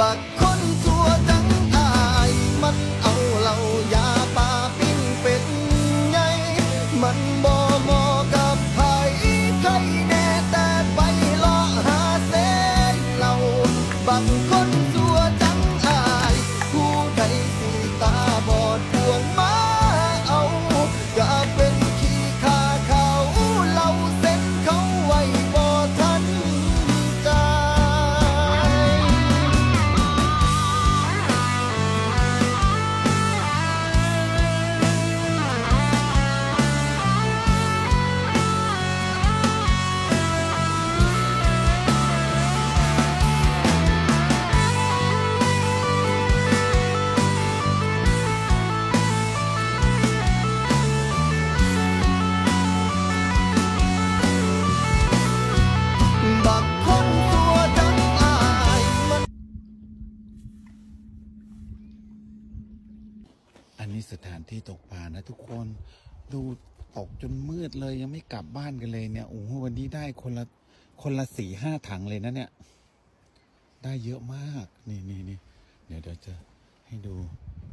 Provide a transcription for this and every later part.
บักคนสัวจังอายมันเอาเหล่ายาปลาปิ้งเป็นไงมันบ่เหมาะกับไผใครแน่แต่ไปเลาะหาเส้นเหล่าบักคน อันนี้สถานที่ตกปลานะทุกคนดูตกจนมืดเลยยังไม่กลับบ้านกันเลยเนี่ยโอ้โหวันนี้ได้คนละคนละสี่ห้าถังเลยนะเนี่ย ได้เยอะมากนี่นี่นี่เดี๋ยวเดี๋ยวจะให้ดู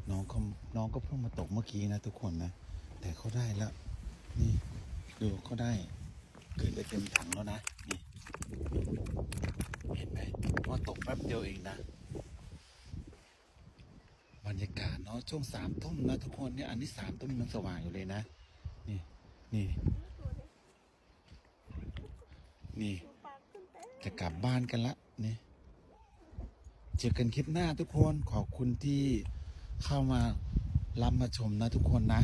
น้องเขาน้องก็เพิ่งมาตกเมื่อกี้นะทุกคนนะ แต่เขาได้แล้ว นี่ดูเขาได้เกิดเลยเต็มถังแล้วนะนี่เห็นไหมว่าตกแป๊บเดียวเองนะ รรยากาศเนาะช่วงสามทุ่มนะทุกคนเนี่ยอันนี้สามทุ่มมันสว่างอยู่เลยนะ นี่นี่ นี่ จะกลับบ้านกันละนี่เจอกันคลิปหน้าทุกคนขอบคุณที่เข้ามารับมาชมนะทุกคนนะ